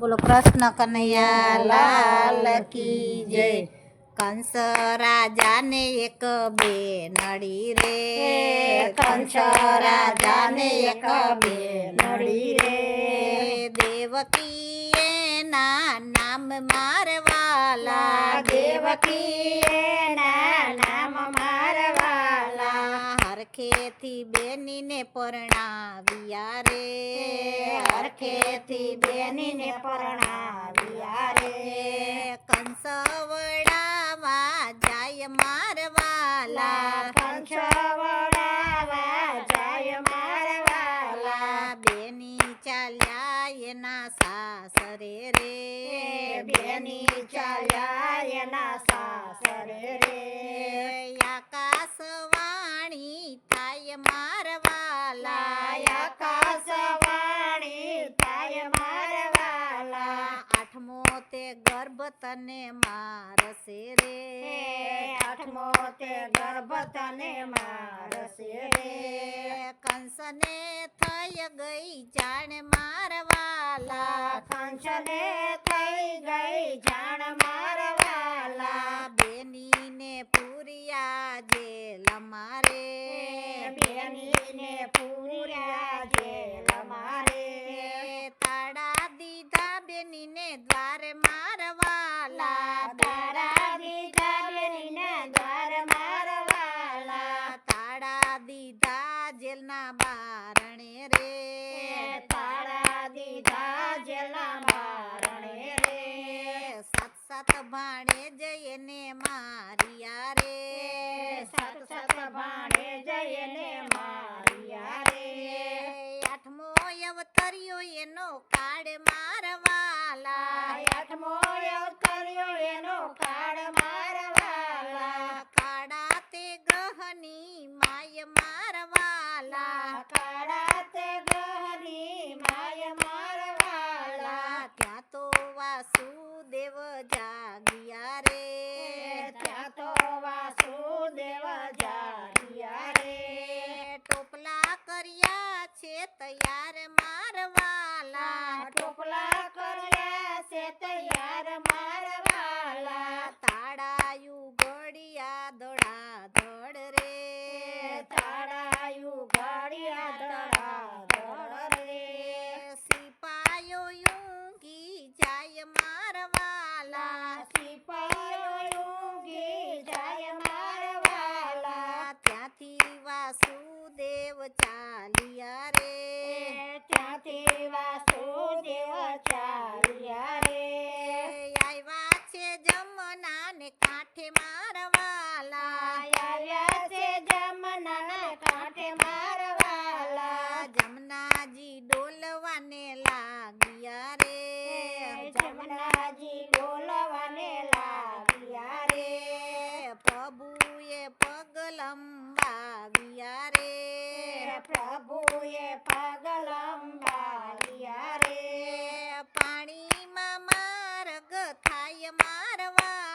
બોલો, કૃષ્ણ કનૈયા, લાલ કી જય. કંસ રાજાને એક બે નડી રે. કંસ રાજાને એક બે નડી રે. દેવકી ના નામ મારવાલા દેવકી નામ હરખેથી બેનીને પરણાવ્યા રે. હરખેથી બેનીને પરણાવ્યા રે. કંસ વડાવા જાય મારવાલા ગર્ભ તને મારશે રે. આઠમો તે ગર્ભ તને મારશે રે. કંસને થઈ ગઈ જાણ મારવાલા. કંસને થઈ ગઈ જાણ મારવાલા. બેનીને પૂરિયા જેલ મારે ચાલ્યા રે ત્યાંથી વાસુદેવ ચાલ્યા રે આવ્યા છે જમનાને કાંઠે મારવાલા આવ્યા છે જમનાના કાંઠે મારવાલા જમનાજી ડોલવાને લાગ્યા મારવા.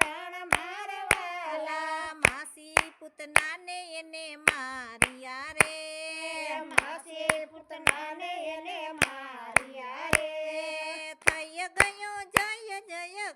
પ્રાણ મારવાલા માસી પૂતનાને એને મારિયા રે. માસી પૂતનાને એને મારિયા રે. થઈ ગયો જય જય